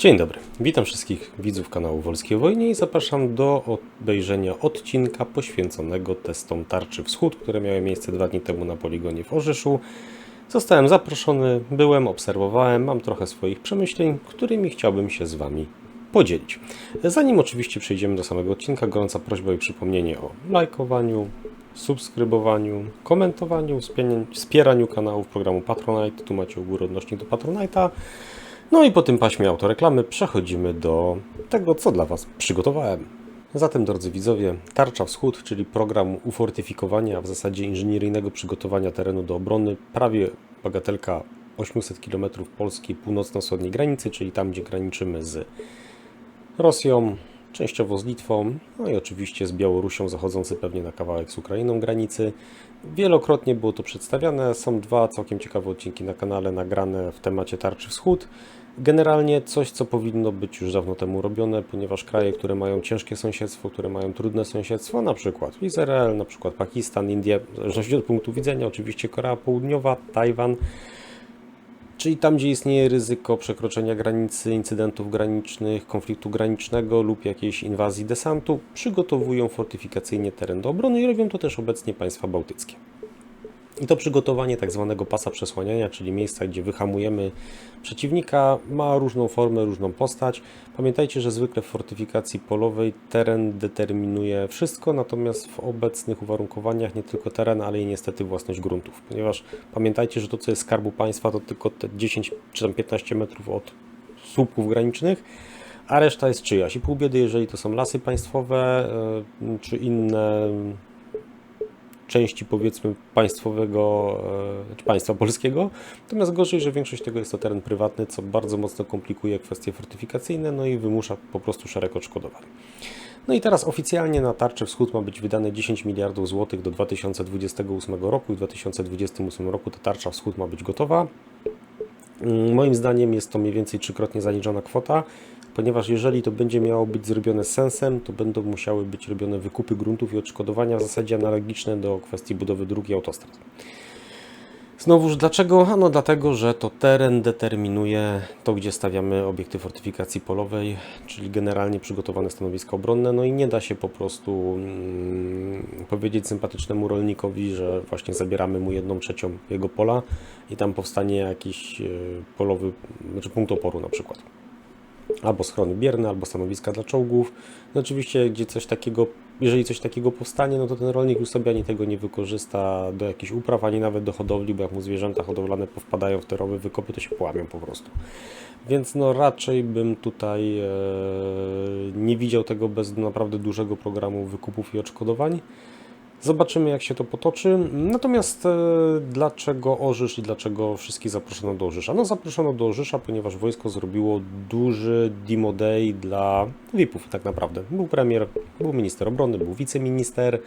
Dzień dobry, witam wszystkich widzów kanału Wolskiej Wojnie i zapraszam do obejrzenia odcinka poświęconego testom Tarczy Wschód, które miały miejsce dwa dni temu na poligonie w Orzeszu. Zostałem zaproszony, byłem, obserwowałem, mam trochę swoich przemyśleń, którymi chciałbym się z Wami podzielić. Zanim oczywiście przejdziemy do samego odcinka, gorąca prośba i przypomnienie o lajkowaniu, subskrybowaniu, komentowaniu, wspieraniu- kanałów programu Patronite. Tu macie u góry odnośnik do Patronite'a. No i po tym paśmie autoreklamy przechodzimy do tego, co dla Was przygotowałem. Zatem, drodzy widzowie, Tarcza Wschód, czyli program ufortyfikowania, a w zasadzie inżynieryjnego przygotowania terenu do obrony, prawie bagatelka 800 km polskiej północno-wschodniej granicy, czyli tam, gdzie graniczymy z Rosją, częściowo z Litwą, no i oczywiście z Białorusią, zachodzący pewnie na kawałek z Ukrainą granicy. Wielokrotnie było to przedstawiane. Są dwa całkiem ciekawe odcinki na kanale nagrane w temacie Tarczy Wschód. Generalnie coś, co powinno być już dawno temu robione, ponieważ kraje, które mają ciężkie sąsiedztwo, które mają trudne sąsiedztwo, na przykład Izrael, na przykład Pakistan, Indie, w zależności od punktu widzenia, oczywiście Korea Południowa, Tajwan, Czyli tam, gdzie istnieje ryzyko przekroczenia granicy, incydentów granicznych, konfliktu granicznego lub jakiejś inwazji desantu, przygotowują fortyfikacyjnie teren do obrony i robią to też obecnie państwa bałtyckie. I to przygotowanie tak zwanego pasa przesłaniania, czyli miejsca, gdzie wyhamujemy przeciwnika, ma różną formę, różną postać. Pamiętajcie, że zwykle w fortyfikacji polowej teren determinuje wszystko, natomiast w obecnych uwarunkowaniach nie tylko teren, ale i niestety własność gruntów. Ponieważ pamiętajcie, że to, co jest skarbu państwa, to tylko te 10 czy tam 15 metrów od słupków granicznych, a reszta jest czyjaś. I pół biedy, jeżeli to są lasy państwowe e, czy inne części powiedzmy państwowego e, czy państwa polskiego. Natomiast gorzej, że większość tego jest to teren prywatny, co bardzo mocno komplikuje kwestie fortyfikacyjne, no i wymusza po prostu szereg odszkodowań. No i teraz oficjalnie na tarczę wschód ma być wydane 10 miliardów złotych do 2028 roku i w 2028 roku ta tarcza wschód ma być gotowa. Mm, Moim zdaniem jest to mniej więcej trzykrotnie zaniżona kwota, ponieważ jeżeli to będzie miało być zrobione sensem, to będą musiały być robione wykupy gruntów i odszkodowania w zasadzie analogiczne do kwestii budowy dróg i autostrad. Znowuż dlaczego? Ano dlatego, że to teren determinuje to, gdzie stawiamy obiekty fortyfikacji polowej, czyli generalnie przygotowane stanowiska obronne, no i nie da się po prostu mm, powiedzieć sympatycznemu rolnikowi, że właśnie zabieramy mu jedną trzecią jego pola i tam powstanie jakiś e, polowy, znaczy punkt oporu na przykład albo schrony bierne, albo stanowiska dla czołgów. No oczywiście, gdzie coś takiego, jeżeli coś takiego powstanie, no to ten rolnik już sobie ani tego nie wykorzysta do jakichś upraw, ani nawet do hodowli, bo jak mu zwierzęta hodowlane powpadają w te rowy, wykopy, to się połamią po prostu. Więc no raczej bym tutaj e, nie widział tego bez naprawdę dużego programu wykupów i odszkodowań. Zobaczymy, jak się to potoczy. Natomiast e, dlaczego Orzysz i dlaczego wszystkich zaproszono do Orzysza? No, zaproszono do Orzysza, ponieważ wojsko zrobiło duży demo day dla VIP-ów, tak naprawdę. Był premier, był minister obrony, był wiceminister,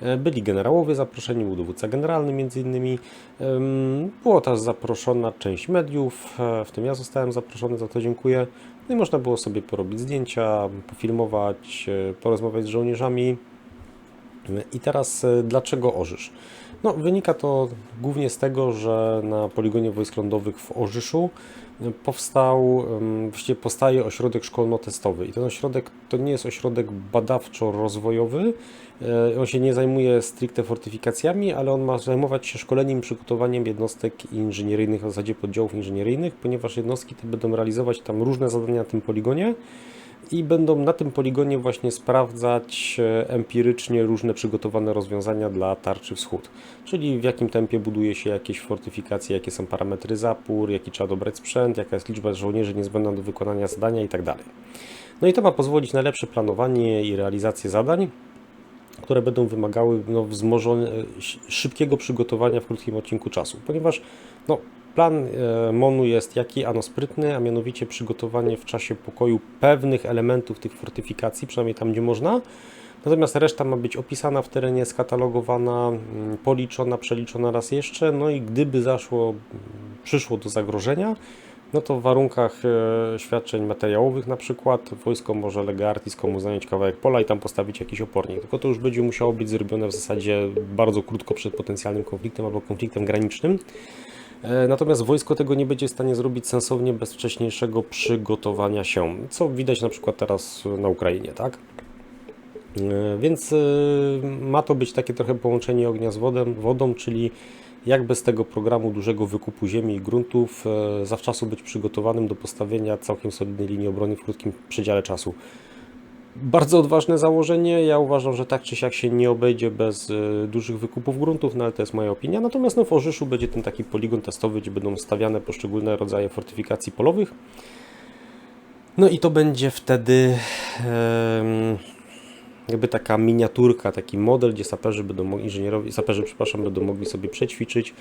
e, byli generałowie zaproszeni, był dowódca generalny między innymi. Ym, Było też zaproszona część mediów, e, w tym ja zostałem zaproszony, za to dziękuję. No i można było sobie porobić zdjęcia, pofilmować, porozmawiać z żołnierzami. I teraz e, dlaczego Orzysz? No, wynika to głównie z tego, że na poligonie wojsk lądowych w Orzyszu e, powstał, właściwie powstaje ośrodek szkolno-testowy. I ten ośrodek to nie jest ośrodek badawczo-rozwojowy. E, On się nie zajmuje stricte fortyfikacjami, ale on ma zajmować się szkoleniem i przygotowaniem jednostek inżynieryjnych, w zasadzie poddziałów inżynieryjnych, ponieważ jednostki te będą realizować tam różne zadania na tym poligonie i będą na tym poligonie właśnie sprawdzać e, empirycznie różne przygotowane rozwiązania dla tarczy wschód. Czyli w jakim tempie buduje się jakieś fortyfikacje, jakie są parametry zapór, jaki trzeba dobrać sprzęt, jaka jest liczba żołnierzy niezbędna do wykonania zadania itd. No i to ma pozwolić na lepsze planowanie i realizację zadań, które będą wymagały no, wzmożone, szybkiego przygotowania w krótkim odcinku czasu, ponieważ no, plan e, MONU jest jaki? Ano sprytny, a mianowicie przygotowanie w czasie pokoju pewnych elementów tych fortyfikacji, przynajmniej tam, gdzie można, Natomiast reszta ma być opisana w terenie, skatalogowana, mm, policzona, przeliczona raz jeszcze. No i gdyby zaszło, przyszło do zagrożenia, no to w warunkach e, świadczeń materiałowych na przykład wojsko może lega artis komu zająć kawałek pola i tam postawić jakiś opornik. Tylko to już będzie musiało być zrobione w zasadzie bardzo krótko przed potencjalnym konfliktem albo konfliktem granicznym. E, Natomiast wojsko tego nie będzie w stanie zrobić sensownie bez wcześniejszego przygotowania się, co widać na przykład teraz na Ukrainie, tak? E, Więc e, ma to być takie trochę połączenie ognia z wodą, wodą, czyli jak bez tego programu dużego wykupu ziemi i gruntów zawczasu być przygotowanym do postawienia całkiem solidnej linii obrony w krótkim przedziale czasu. Bardzo odważne założenie. Ja uważam, że tak czy siak się nie obejdzie bez e, dużych wykupów gruntów, no ale to jest moja opinia. Natomiast no, w Orzyszu będzie ten taki poligon testowy, gdzie będą stawiane poszczególne rodzaje fortyfikacji polowych. No i to będzie wtedy em, jakby taka miniaturka, taki model, gdzie saperzy będą inżynierowie, saperzy, przepraszam, będą mogli sobie przećwiczyć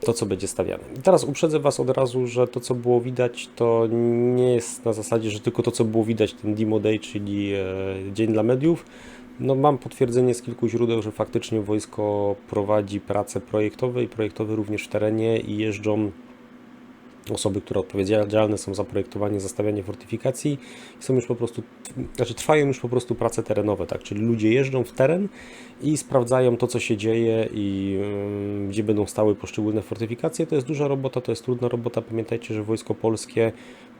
to, co będzie stawiane. I teraz uprzedzę Was od razu, że to, co było widać, to nie jest na zasadzie, że tylko to, co było widać, ten Demo Day, czyli e, dzień dla mediów. No, mam potwierdzenie z kilku źródeł, że faktycznie wojsko prowadzi prace projektowe i projektowe również w terenie i jeżdżą osoby, które odpowiedzialne są za projektowanie, zastawianie fortyfikacji, są już po prostu, znaczy trwają już po prostu prace terenowe, tak, czyli ludzie jeżdżą w teren i sprawdzają to, co się dzieje i ym, gdzie będą stały poszczególne fortyfikacje. To jest duża robota, to jest trudna robota. Pamiętajcie, że wojsko polskie,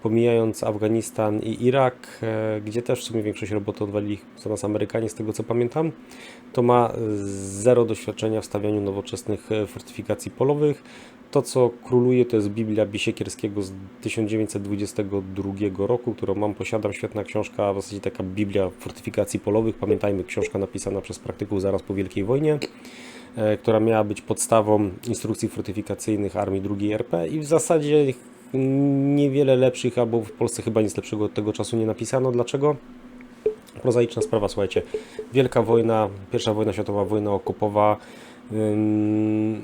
pomijając Afganistan i Irak, e, gdzie też w sumie większość roboty odwalili za nas Amerykanie, z tego co pamiętam, to ma zero doświadczenia w stawianiu nowoczesnych e, fortyfikacji polowych. To, co króluje, to jest Biblia Bisiekierskiego z 1922 roku, którą mam, posiadam. Świetna książka, w zasadzie taka Biblia fortyfikacji polowych. Pamiętajmy, książka napisana przez praktyków zaraz po Wielkiej Wojnie, e, która miała być podstawą instrukcji fortyfikacyjnych Armii II RP i w zasadzie niewiele lepszych, albo w Polsce chyba nic lepszego od tego czasu nie napisano. Dlaczego? Prozaiczna sprawa, słuchajcie. Wielka wojna, pierwsza wojna światowa, wojna okupowa. ym,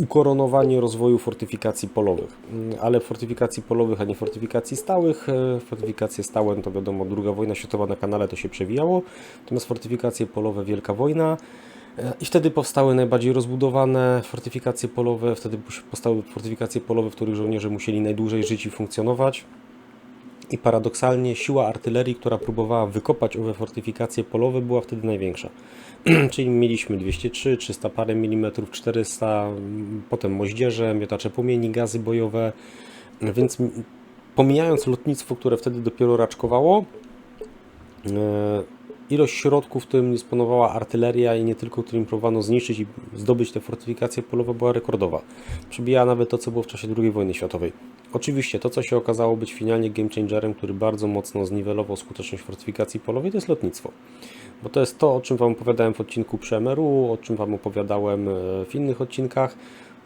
ukoronowanie rozwoju fortyfikacji polowych, Mm, ale fortyfikacji polowych, a nie fortyfikacji stałych. E, Fortyfikacje stałe, no to wiadomo, druga wojna światowa na kanale to się przewijało, natomiast fortyfikacje polowe, Wielka Wojna. E, I wtedy powstały najbardziej rozbudowane fortyfikacje polowe, wtedy powstały fortyfikacje polowe, w których żołnierze musieli najdłużej żyć i funkcjonować. I paradoksalnie siła artylerii, która próbowała wykopać owe fortyfikacje polowe, była wtedy największa. Czyli mieliśmy 203, 300 parę milimetrów, 400, mm, potem moździerze, miotacze płomieni, gazy bojowe. Więc pomijając lotnictwo, które wtedy dopiero raczkowało, e, ilość środków, którym dysponowała artyleria i nie tylko, którym próbowano zniszczyć i zdobyć te fortyfikacje polowe, była rekordowa. Przebijała nawet to, co było w czasie II wojny światowej. Oczywiście to, co się okazało być finalnie game changerem, który bardzo mocno zniwelował skuteczność fortyfikacji polowej, to jest lotnictwo. Bo to jest to, o czym Wam opowiadałem w odcinku przy MRU, o czym Wam opowiadałem e, w innych odcinkach.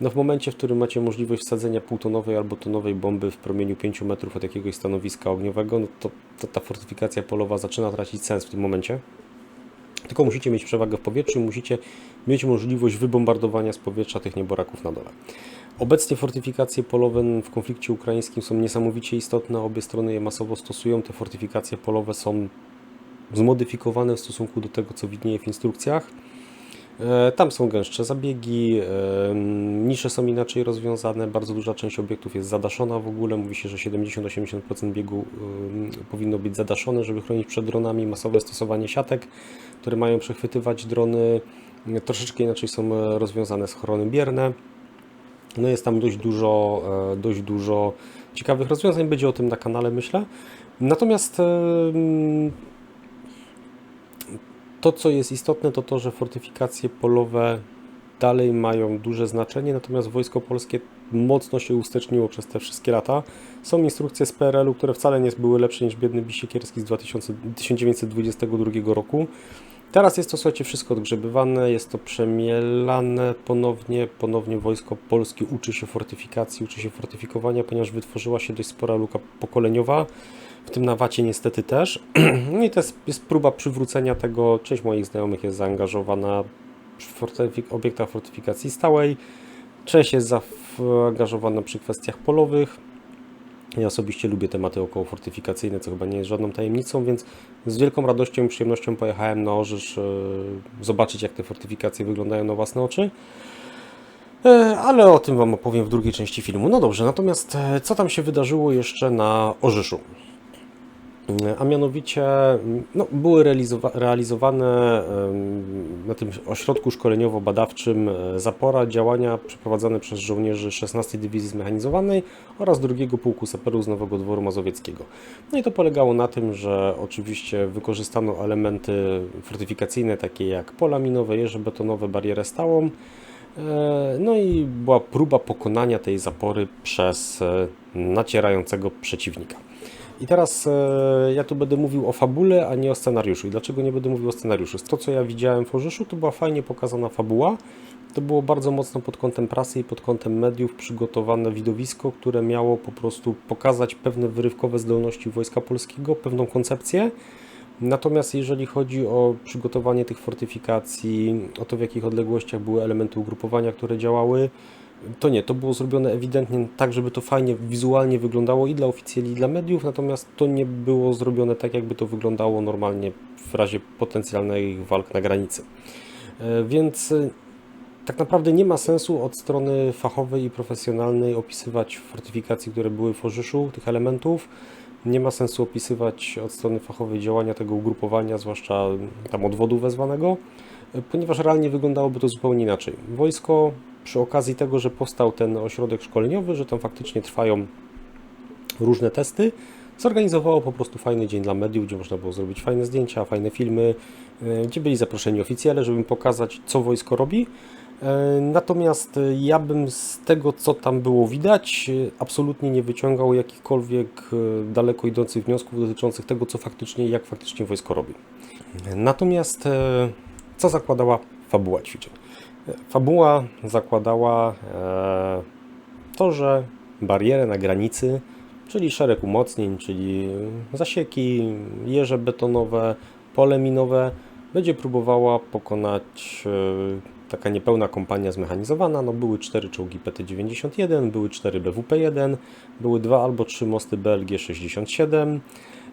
No w momencie, w którym macie możliwość wsadzenia półtonowej albo tonowej bomby w promieniu 5 metrów od jakiegoś stanowiska ogniowego, no to, to ta fortyfikacja polowa zaczyna tracić sens w tym momencie. Tylko musicie mieć przewagę w powietrzu musicie mieć możliwość wybombardowania z powietrza tych nieboraków na dole. Obecnie fortyfikacje polowe w konflikcie ukraińskim są niesamowicie istotne, obie strony je masowo stosują. Te fortyfikacje polowe są zmodyfikowane w stosunku do tego, co widnieje w instrukcjach. E, Tam są gęstsze zabiegi, e, nisze są inaczej rozwiązane, bardzo duża część obiektów jest zadaszona w ogóle. Mówi się, że 70-80% biegu e, powinno być zadaszone, żeby chronić przed dronami. Masowe stosowanie siatek, które mają przechwytywać drony. Troszeczkę inaczej są rozwiązane schrony bierne. No jest tam dość dużo, e, dość dużo ciekawych rozwiązań. Będzie o tym na kanale, myślę. Natomiast to, co jest istotne, to to, że fortyfikacje polowe dalej mają duże znaczenie, natomiast Wojsko Polskie mocno się usteczniło przez te wszystkie lata. Są instrukcje z PRL-u, które wcale nie były lepsze niż biedny Bisiekierski z 2000, 1922 roku. Teraz jest to, słuchajcie, wszystko odgrzebywane, jest to przemielane ponownie. Ponownie Wojsko Polskie uczy się fortyfikacji, uczy się fortyfikowania, ponieważ wytworzyła się dość spora luka pokoleniowa, w tym na Wacie niestety też. No i to jest, jest próba przywrócenia tego. Część moich znajomych jest zaangażowana w fortyfik- obiektach fortyfikacji stałej, część jest zaangażowana przy kwestiach polowych. Ja osobiście lubię tematy okołofortyfikacyjne, co chyba nie jest żadną tajemnicą, więc z wielką radością i przyjemnością pojechałem na Orzysz e, zobaczyć, jak te fortyfikacje wyglądają na własne oczy. E, Ale o tym Wam opowiem w drugiej części filmu. No dobrze, natomiast e, co tam się wydarzyło jeszcze na Orzyszu? A mianowicie no, były realizowa- realizowane na tym ośrodku szkoleniowo-badawczym e, Zapora działania przeprowadzane przez żołnierzy 16 Dywizji Zmechanizowanej oraz 2 Pułku Saperów z Nowego Dworu Mazowieckiego. No i to polegało na tym, że oczywiście wykorzystano elementy fortyfikacyjne takie jak pola minowe, jeże betonowe, barierę stałą, E, No i była próba pokonania tej zapory przez e, nacierającego przeciwnika. I teraz e, ja tu będę mówił o fabule, a nie o scenariuszu. I dlaczego nie będę mówił o scenariuszu? To, co ja widziałem w Orzeszu, to była fajnie pokazana fabuła. To było bardzo mocno pod kątem prasy i pod kątem mediów przygotowane widowisko, które miało po prostu pokazać pewne wyrywkowe zdolności Wojska Polskiego, pewną koncepcję. Natomiast jeżeli chodzi o przygotowanie tych fortyfikacji, o to w jakich odległościach były elementy ugrupowania, które działały, to nie, to było zrobione ewidentnie tak, żeby to fajnie wizualnie wyglądało i dla oficjeli, i dla mediów, natomiast to nie było zrobione tak, jakby to wyglądało normalnie w razie potencjalnych walk na granicy. E, Więc e, tak naprawdę nie ma sensu od strony fachowej i profesjonalnej opisywać fortyfikacji, które były w Orzyszu, tych elementów. Nie ma sensu opisywać od strony fachowej działania tego ugrupowania, zwłaszcza tam odwodu wezwanego, e, ponieważ realnie wyglądałoby to zupełnie inaczej. Wojsko przy okazji tego, że powstał ten ośrodek szkoleniowy, że tam faktycznie trwają różne testy, zorganizowało po prostu fajny dzień dla mediów, gdzie można było zrobić fajne zdjęcia, fajne filmy, e, gdzie byli zaproszeni oficjele, żeby pokazać, co wojsko robi. E, Natomiast e, ja bym z tego, co tam było widać, absolutnie nie wyciągał jakichkolwiek daleko idących wniosków dotyczących tego, co faktycznie, jak faktycznie wojsko robi. Natomiast co zakładała fabuła ćwiczeń? Fabuła zakładała e, to, że barierę na granicy, czyli szereg umocnień, czyli zasieki, jeże betonowe, pole minowe, będzie próbowała pokonać e, taka niepełna kompania zmechanizowana. No, były cztery czołgi PT-91, były cztery BWP-1, były dwa albo trzy mosty BLG-67.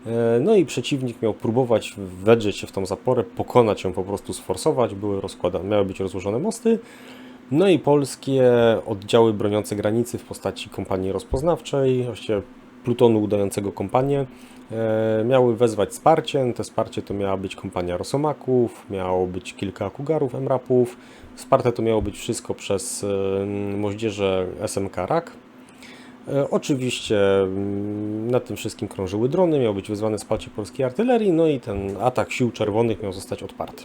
E, No i przeciwnik miał próbować wedrzeć się w tą zaporę, pokonać ją, po prostu sforsować. Były rozkładane, miały być rozłożone mosty. No i polskie oddziały broniące granicy w postaci kompanii rozpoznawczej, właściwie plutonu udającego kompanię, e, miały wezwać wsparcie. To wsparcie to miała być kompania Rosomaków, miało być kilka Kugarów, Emrapów. Wsparte to miało być wszystko przez e, moździerze SMK RAK. E, Oczywiście mm, nad tym wszystkim krążyły drony, miało być wezwane wsparcie polskiej artylerii, no i ten atak sił czerwonych miał zostać odparty.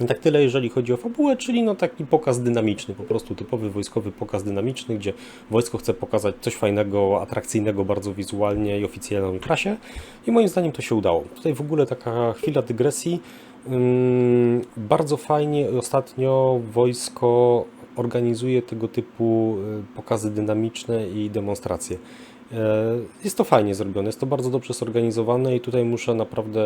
I tak tyle, jeżeli chodzi o fabułę, czyli no taki pokaz dynamiczny, po prostu typowy wojskowy pokaz dynamiczny, gdzie wojsko chce pokazać coś fajnego, atrakcyjnego bardzo wizualnie i oficjalnej prasie. I moim zdaniem to się udało. Tutaj w ogóle taka chwila dygresji. Ym, Bardzo fajnie ostatnio wojsko organizuje tego typu y, pokazy dynamiczne i demonstracje. E, Jest to fajnie zrobione, jest to bardzo dobrze zorganizowane i tutaj muszę naprawdę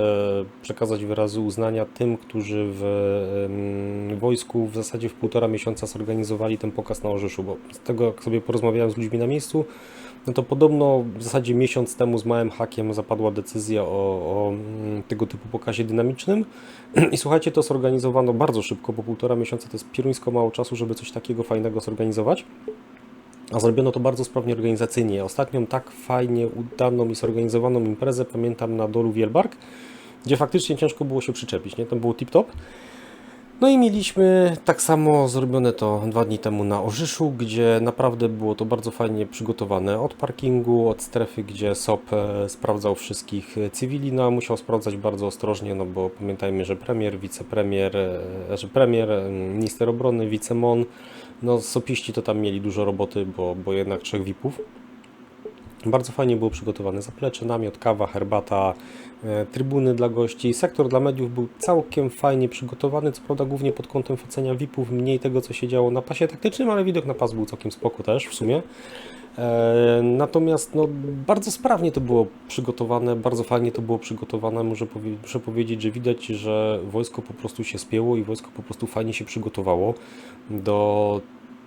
przekazać wyrazy uznania tym, którzy w wojsku w zasadzie w półtora miesiąca zorganizowali ten pokaz na Orzeszu, bo z tego jak sobie porozmawiałem z ludźmi na miejscu, no to podobno w zasadzie miesiąc temu z małym hakiem zapadła decyzja o, o mm, tego typu pokazie dynamicznym i słuchajcie, to zorganizowano bardzo szybko, bo półtora miesiąca to jest pieruńsko mało czasu, żeby coś takiego fajnego zorganizować. A zrobiono to bardzo sprawnie organizacyjnie. Ostatnią tak fajnie udaną i zorganizowaną imprezę pamiętam na dolu Wielbark, gdzie faktycznie ciężko było się przyczepić, nie? Tam było tip-top. No i mieliśmy tak samo zrobione to dwa dni temu na Orzyszu, gdzie naprawdę było to bardzo fajnie przygotowane od parkingu, od strefy, gdzie SOP e, sprawdzał wszystkich cywili, no a musiał sprawdzać bardzo ostrożnie, no bo pamiętajmy, że premier, wicepremier, e, że premier, e, minister obrony, wicemon, no sopiści to tam mieli dużo roboty, bo, bo jednak trzech VIP-ów. Bardzo fajnie było przygotowane zaplecze, namiot, kawa, herbata, trybuny dla gości. Sektor dla mediów był całkiem fajnie przygotowany, co prawda głównie pod kątem facenia VIP-ów, mniej tego co się działo na pasie taktycznym, ale widok na pas był całkiem spoko też w sumie. E, Natomiast no, bardzo sprawnie to było przygotowane, bardzo fajnie to było przygotowane. Muszę, powie- muszę powiedzieć, że widać, że wojsko po prostu się spięło i wojsko po prostu fajnie się przygotowało do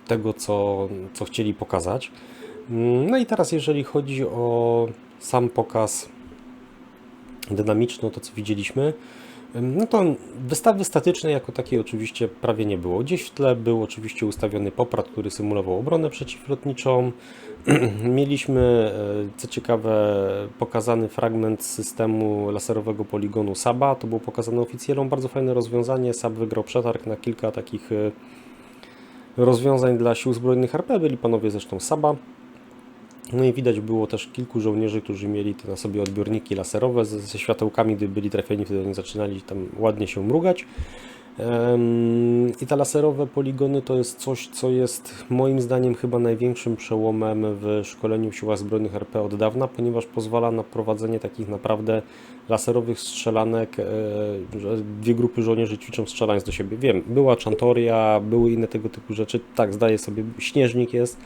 tego, co, co chcieli pokazać. Mm, No i teraz, jeżeli chodzi o sam pokaz dynamiczny, to co widzieliśmy, No to wystawy statycznej jako takiej oczywiście prawie nie było. Gdzieś w tle był oczywiście ustawiony poprat, który symulował obronę przeciwlotniczą. Mieliśmy, e, co ciekawe, pokazany fragment systemu laserowego poligonu Saba. To było pokazane oficjalom. Bardzo fajne rozwiązanie. Sab wygrał przetarg na kilka takich e, rozwiązań dla sił zbrojnych RP. Byli panowie zresztą Saba. No i widać było też kilku żołnierzy, którzy mieli na sobie odbiorniki laserowe ze, ze światełkami, gdy byli trafieni, wtedy oni zaczynali tam ładnie się mrugać. I te laserowe poligony to jest coś, co jest moim zdaniem chyba największym przełomem w szkoleniu w siłach zbrojnych RP od dawna, ponieważ pozwala na prowadzenie takich naprawdę laserowych strzelanek, e, dwie grupy żołnierzy ćwiczą strzelając do siebie. Wiem, była Chantoria, były inne tego typu rzeczy, tak zdaję sobie, śnieżnik jest,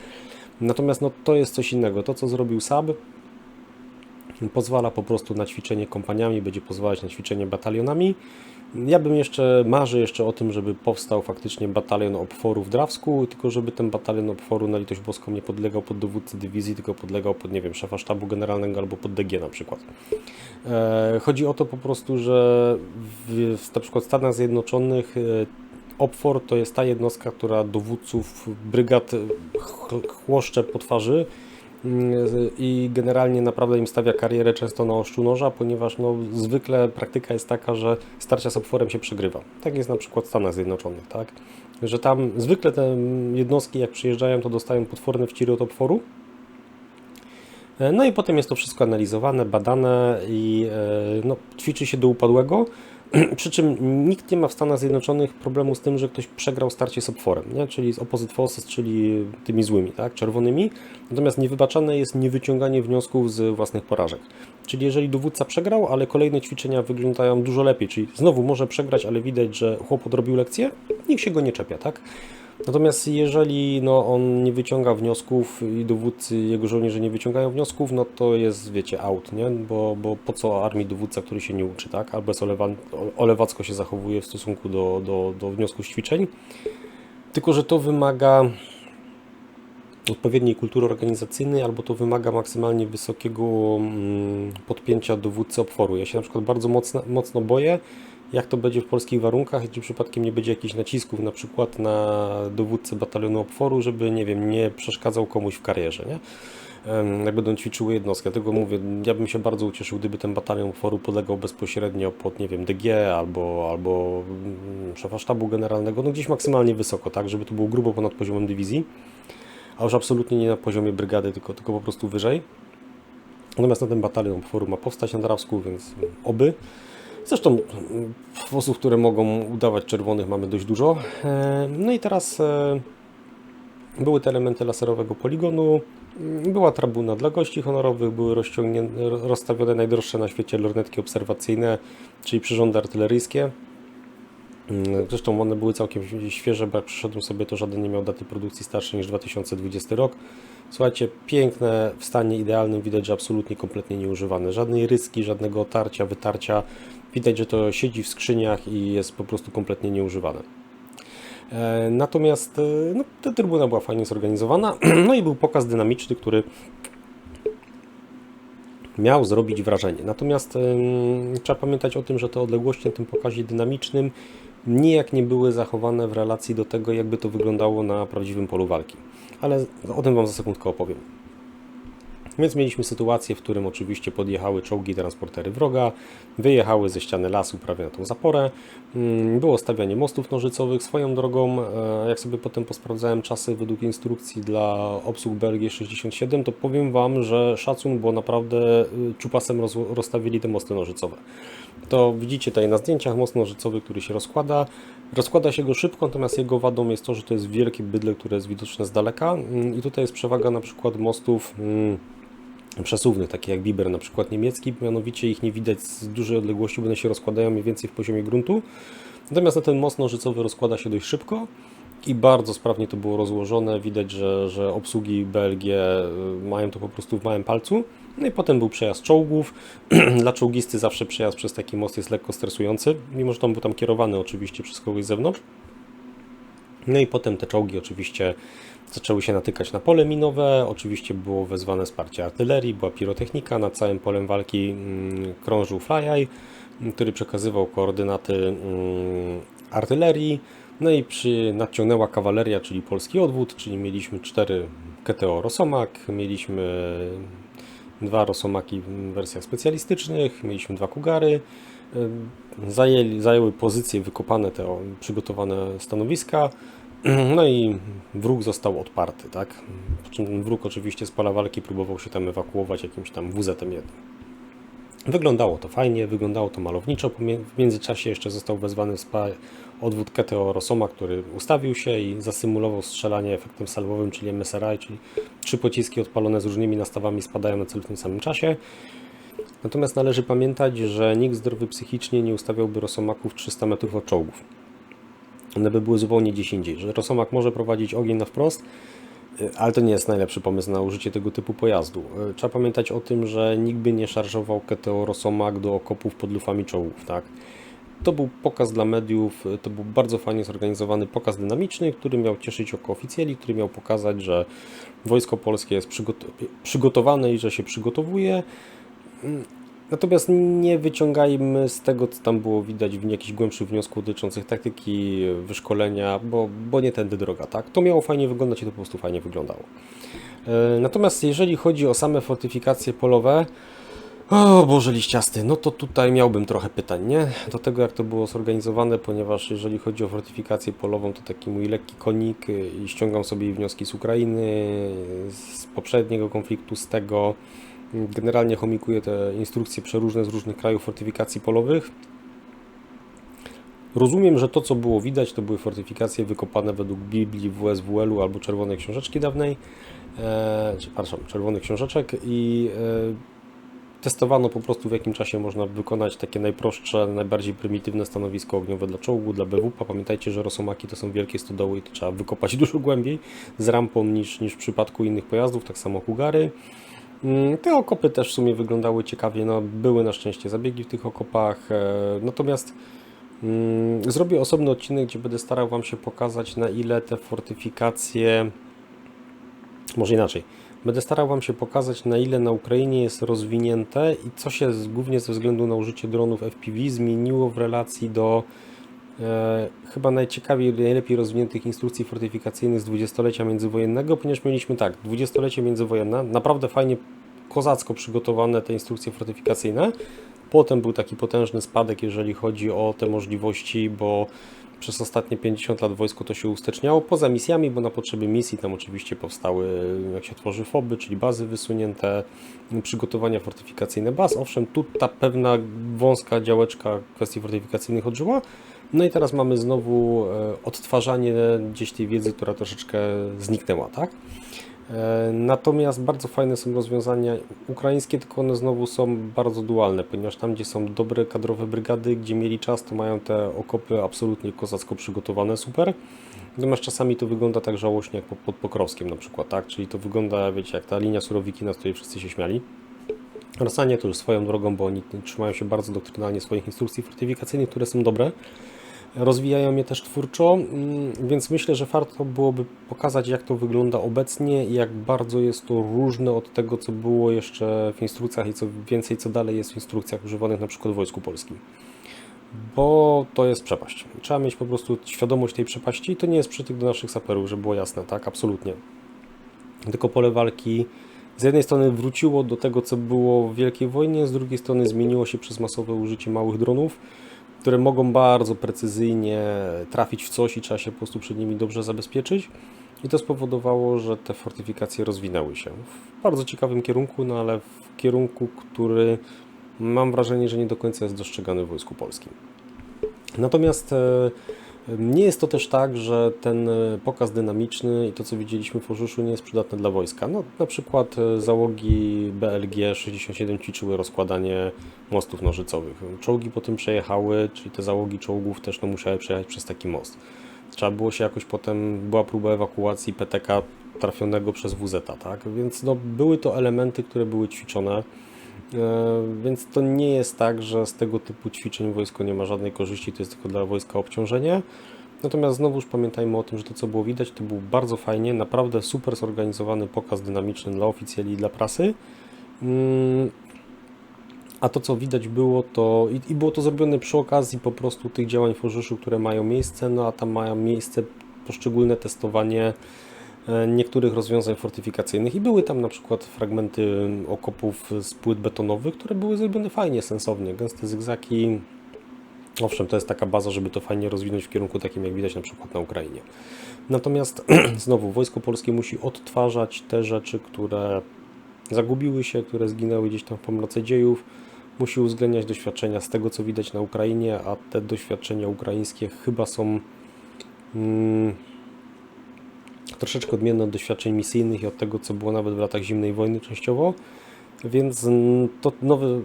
natomiast no, to jest coś innego. To, co zrobił Sab, pozwala po prostu na ćwiczenie kompaniami, będzie pozwalać na ćwiczenie batalionami. Ja bym jeszcze, marzę jeszcze o tym, żeby powstał faktycznie batalion opforu w Drawsku, tylko żeby ten batalion opforu na litość boską nie podlegał pod dowódcę dywizji, tylko podlegał pod, nie wiem, szefa sztabu generalnego albo pod DG na przykład. E, chodzi o to po prostu, że w, w na przykład Stanach Zjednoczonych e, OPFOR to jest ta jednostka, która dowódców brygad chłoszcze po twarzy i generalnie naprawdę im stawia karierę często na oszczu noża, ponieważ no, zwykle praktyka jest taka, że starcia z opforem się przegrywa. Tak jest na przykład w Stanach Zjednoczonych, tak? Że tam zwykle te jednostki jak przyjeżdżają, to dostają potworne wciry od opforu, e, no i potem jest to wszystko analizowane, badane i e, no, ćwiczy się do upadłego. Przy czym nikt nie ma w Stanach Zjednoczonych problemu z tym, że ktoś przegrał starcie z opforem, nie? czyli z opposite forces, czyli tymi złymi, tak? czerwonymi. Natomiast niewybaczane jest niewyciąganie wniosków z własnych porażek. Czyli jeżeli dowódca przegrał, ale kolejne ćwiczenia wyglądają dużo lepiej, czyli znowu może przegrać, ale widać, że chłop odrobił lekcję, nikt się go nie czepia, tak? Natomiast jeżeli no, on nie wyciąga wniosków i dowódcy, jego żołnierze nie wyciągają wniosków, no to jest, wiecie, out, nie? Bo, bo po co armii dowódca, który się nie uczy, tak? Albo olewacko się zachowuje w stosunku do, do, do wniosków ćwiczeń. Tylko, że to wymaga odpowiedniej kultury organizacyjnej, albo to wymaga maksymalnie wysokiego mm, podpięcia dowódcy opforu. Ja się na przykład bardzo mocno, mocno boję, jak to będzie w polskich warunkach czy przypadkiem nie będzie jakichś nacisków na przykład na dowódcę batalionu opforu, żeby, nie wiem, nie przeszkadzał komuś w karierze, nie? jak będą ćwiczyły jednostki. Dlatego mówię, ja bym się bardzo ucieszył, gdyby ten batalion opforu podlegał bezpośrednio pod, nie wiem, DG albo, albo mm, szefa sztabu generalnego, no gdzieś maksymalnie wysoko, tak, żeby to było grubo ponad poziomem dywizji, a już absolutnie nie na poziomie brygady, tylko, tylko po prostu wyżej. Natomiast na ten batalion opforu ma powstać na Drawsku, więc oby. Zresztą osób, które mogą udawać czerwonych mamy dość dużo. E, no i teraz e, były te elementy laserowego poligonu, była trabuna dla gości honorowych, były rozstawione najdroższe na świecie lornetki obserwacyjne, czyli przyrządy artyleryjskie. Mm, zresztą one były całkiem świeże, bo jak przyszedłem sobie, to żaden nie miał daty produkcji starszej niż 2020 rok. Słuchajcie, piękne, w stanie idealnym, widać, że absolutnie kompletnie nieużywane. Żadnej ryski, żadnego otarcia, wytarcia. Widać, że to siedzi w skrzyniach i jest po prostu kompletnie nieużywane. E, natomiast e, no, ta trybuna była fajnie zorganizowana, no i był pokaz dynamiczny, który miał zrobić wrażenie. Natomiast trzeba pamiętać o tym, że te odległości na tym pokazie dynamicznym nijak nie były zachowane w relacji do tego, jakby to wyglądało na prawdziwym polu walki. Ale o tym Wam za sekundkę opowiem. Więc mieliśmy sytuację, w którym oczywiście podjechały czołgi transportery wroga, wyjechały ze ściany lasu prawie na tą zaporę. Mm, było stawianie mostów nożycowych swoją drogą. E, jak sobie potem posprawdzałem czasy według instrukcji dla obsług BLG 67, to powiem Wam, że szacun, bo naprawdę y, ciupasem rozstawili te mosty nożycowe. To widzicie tutaj na zdjęciach most nożycowy, który się rozkłada. Rozkłada się go szybko, natomiast jego wadą jest to, że to jest wielkie bydle, które jest widoczne z daleka. Mm, I tutaj jest przewaga na przykład mostów mm, przesuwnych, takich jak Biber na przykład niemiecki, mianowicie ich nie widać z dużej odległości, bo one się rozkładają mniej więcej w poziomie gruntu. Natomiast na ten most nożycowy rozkłada się dość szybko i bardzo sprawnie to było rozłożone. Widać, że, że obsługi BLG y, mają to po prostu w małym palcu. No i potem był przejazd czołgów. Dla czołgisty zawsze przejazd przez taki most jest lekko stresujący, mimo że on był tam kierowany oczywiście przez kogoś z zewnątrz. No i potem te czołgi oczywiście zaczęły się natykać na pole minowe. Oczywiście było wezwane wsparcie artylerii, była pirotechnika. Nad całym polem walki mm, krążył flyeye. który przekazywał koordynaty mm, artylerii. No i przy, nadciągnęła kawaleria, czyli polski odwód, czyli mieliśmy cztery KTO Rosomak, mieliśmy dwa Rosomaki w wersjach specjalistycznych, mieliśmy dwa Kugary, zajęli, zajęły pozycje wykopane te przygotowane stanowiska, no i wróg został odparty, tak? Po czym wróg oczywiście z pola walki próbował się tam ewakuować jakimś tam WZ-em jednym. Wyglądało to fajnie, wyglądało to malowniczo. W międzyczasie jeszcze został wezwany odwód KTO Rosoma, który ustawił się i zasymulował strzelanie efektem salwowym, czyli MSRI, czyli trzy pociski odpalone z różnymi nastawami spadają na cel w tym samym czasie. Natomiast należy pamiętać, że nikt zdrowy psychicznie nie ustawiałby Rosomaków 300 metrów od czołgów. One by były zupełnie gdzieś indziej, że Rosomak może prowadzić ogień na wprost, y, ale to nie jest najlepszy pomysł na użycie tego typu pojazdu. Y, Trzeba pamiętać o tym, że nikt by nie szarżował KTO Rosomak do okopów pod lufami czołgów, tak? To był pokaz dla mediów, y, to był bardzo fajnie zorganizowany pokaz dynamiczny, który miał cieszyć oko oficjeli, który miał pokazać, że Wojsko Polskie jest przygot- przygotowane i że się przygotowuje. Natomiast nie wyciągajmy z tego, co tam było widać, w jakichś głębszych wniosków dotyczących taktyki, wyszkolenia, bo, bo nie tędy droga, tak? To miało fajnie wyglądać i to po prostu fajnie wyglądało. E, Natomiast jeżeli chodzi o same fortyfikacje polowe, o Boże liściasty, no to tutaj miałbym trochę pytań, nie? Do tego jak to było zorganizowane, ponieważ jeżeli chodzi o fortyfikację polową, to taki mój lekki konik y, i ściągam sobie wnioski z Ukrainy, z poprzedniego konfliktu, z tego. Generalnie chomikuję te instrukcje przeróżne z różnych krajów fortyfikacji polowych. Rozumiem, że to, co było widać, to były fortyfikacje wykopane według Biblii WSWL-u albo Czerwonej Książeczki dawnej, e, przepraszam, Czerwonych Książeczek i e, testowano po prostu w jakim czasie można wykonać takie najprostsze, najbardziej prymitywne stanowisko ogniowe dla czołgu, dla BWP. Pamiętajcie, że Rosomaki to są wielkie stodoły i to trzeba wykopać dużo głębiej z rampą niż, niż w przypadku innych pojazdów, tak samo Hugary. Mm, Te okopy też w sumie wyglądały ciekawie, no były na szczęście zabiegi w tych okopach, e, natomiast mm, zrobię osobny odcinek, gdzie będę starał Wam się pokazać na ile te fortyfikacje, może inaczej, będę starał Wam się pokazać na ile na Ukrainie jest rozwinięte i co się głównie ze względu na użycie dronów FPV zmieniło w relacji do chyba najciekawiej, najlepiej rozwiniętych instrukcji fortyfikacyjnych z dwudziestolecia międzywojennego, ponieważ mieliśmy tak, dwudziestolecie międzywojenne, naprawdę fajnie kozacko przygotowane te instrukcje fortyfikacyjne. Potem był taki potężny spadek, jeżeli chodzi o te możliwości, bo przez ostatnie 50 lat wojsko to się usteczniało, poza misjami, bo na potrzeby misji tam oczywiście powstały, jak się tworzy FOBy, czyli bazy wysunięte, przygotowania fortyfikacyjne baz. Owszem, tu ta pewna wąska działeczka kwestii fortyfikacyjnych odżyła, no i teraz mamy znowu e, odtwarzanie gdzieś tej wiedzy, która troszeczkę zniknęła, tak? E, Natomiast bardzo fajne są rozwiązania ukraińskie, tylko one znowu są bardzo dualne, ponieważ tam, gdzie są dobre kadrowe brygady, gdzie mieli czas, to mają te okopy absolutnie kozacko przygotowane, super. Natomiast czasami to wygląda tak żałośnie jak pod, Pokrowskiem na przykład, tak? Czyli to wygląda, wiecie, jak ta linia surowiki, na której wszyscy się śmiali. Rosjanie to już swoją drogą, bo oni trzymają się bardzo doktrynalnie swoich instrukcji fortyfikacyjnych, które są dobre. Rozwijają je też twórczo, mm, więc myślę, że warto byłoby pokazać, jak to wygląda obecnie i jak bardzo jest to różne od tego, co było jeszcze w instrukcjach i co więcej, co dalej jest w instrukcjach używanych na przykład w Wojsku Polskim. Bo to jest przepaść. Trzeba mieć po prostu świadomość tej przepaści. To nie jest przytyk do naszych saperów, żeby było jasne, tak? Absolutnie. Tylko pole walki z jednej strony wróciło do tego, co było w Wielkiej Wojnie, z drugiej strony zmieniło się przez masowe użycie małych dronów, które mogą bardzo precyzyjnie trafić w coś i trzeba się po prostu przed nimi dobrze zabezpieczyć. I to spowodowało, że te fortyfikacje rozwinęły się w bardzo ciekawym kierunku, no ale w kierunku, który mam wrażenie, że nie do końca jest dostrzegany w Wojsku Polskim. Natomiast e, nie jest to też tak, że ten e, pokaz dynamiczny i to, co widzieliśmy w Orzyszu, nie jest przydatne dla wojska. No, na przykład e, załogi BLG 67 ćwiczyły rozkładanie mostów nożycowych. Czołgi po tym przejechały, czyli te załogi czołgów też no, musiały przejechać przez taki most. Trzeba było się jakoś potem, była próba ewakuacji PTK trafionego przez WZ, tak? Więc no, były to elementy, które były ćwiczone. E, Więc to nie jest tak, że z tego typu ćwiczeń wojsko nie ma żadnej korzyści, to jest tylko dla wojska obciążenie. Natomiast znowuż pamiętajmy o tym, że to co było widać, to był bardzo fajnie, naprawdę super zorganizowany pokaz dynamiczny dla oficjeli i dla prasy. Mm, A to, co widać było, to i, było to zrobione przy okazji po prostu tych działań w które mają miejsce, no a tam mają miejsce poszczególne testowanie niektórych rozwiązań fortyfikacyjnych i były tam na przykład fragmenty okopów z płyt betonowych, które były zrobione fajnie, sensownie, gęste zygzaki. Owszem, to jest taka baza, żeby to fajnie rozwinąć w kierunku takim, jak widać na przykład na Ukrainie. Natomiast znowu, Wojsko Polskie musi odtwarzać te rzeczy, które zagubiły się, które zginęły gdzieś tam w pomroce dziejów. Musi uwzględniać doświadczenia z tego, co widać na Ukrainie, a te doświadczenia ukraińskie chyba są mm, troszeczkę odmienne od doświadczeń misyjnych i od tego, co było nawet w latach zimnej wojny częściowo. Więc mm, to nowe,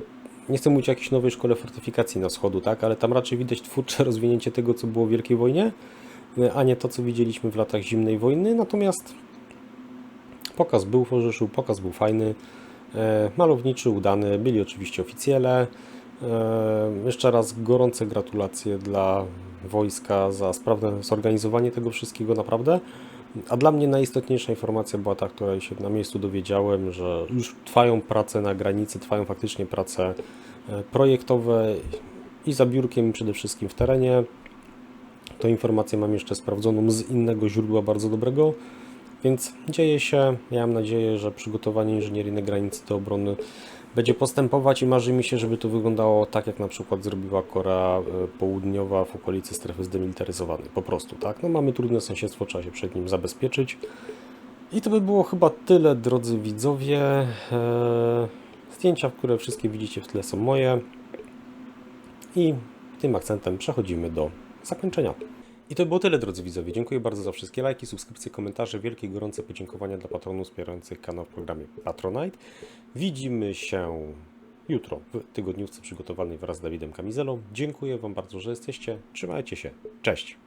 nie chcę mówić o jakiejś nowej szkole fortyfikacji na wschodu, tak, ale tam raczej widać twórcze rozwinięcie tego, co było w Wielkiej Wojnie, a nie to, co widzieliśmy w latach zimnej wojny. Natomiast pokaz był w Orzeszu, pokaz był fajny, e, malowniczy, udany, byli oczywiście oficjele. E, Jeszcze raz gorące gratulacje dla wojska za sprawne zorganizowanie tego wszystkiego, naprawdę. A dla mnie najistotniejsza informacja była ta, której się na miejscu dowiedziałem, że już trwają prace na granicy, trwają faktycznie prace e, projektowe i za biurkiem, przede wszystkim w terenie. Tę informację mam jeszcze sprawdzoną z innego źródła bardzo dobrego, więc dzieje się. Miałem nadzieję, że przygotowanie inżynieryjnej granicy do obrony będzie postępować i marzy mi się, żeby to wyglądało tak, jak na przykład zrobiła Korea e, Południowa w okolicy strefy zdemilitaryzowanej. Po prostu, tak? No mamy trudne sąsiedztwo, trzeba się przed nim zabezpieczyć. I to by było chyba tyle, drodzy widzowie. Eee, Zdjęcia, które wszystkie widzicie w tle są moje. I tym akcentem przechodzimy do zakończenia. I to było tyle, drodzy widzowie. Dziękuję bardzo za wszystkie lajki, subskrypcje, komentarze. Wielkie, gorące podziękowania dla patronów wspierających kanał w programie Patronite. Widzimy się jutro w tygodniówce przygotowanej wraz z Dawidem Kamizelą. Dziękuję Wam bardzo, że jesteście. Trzymajcie się. Cześć!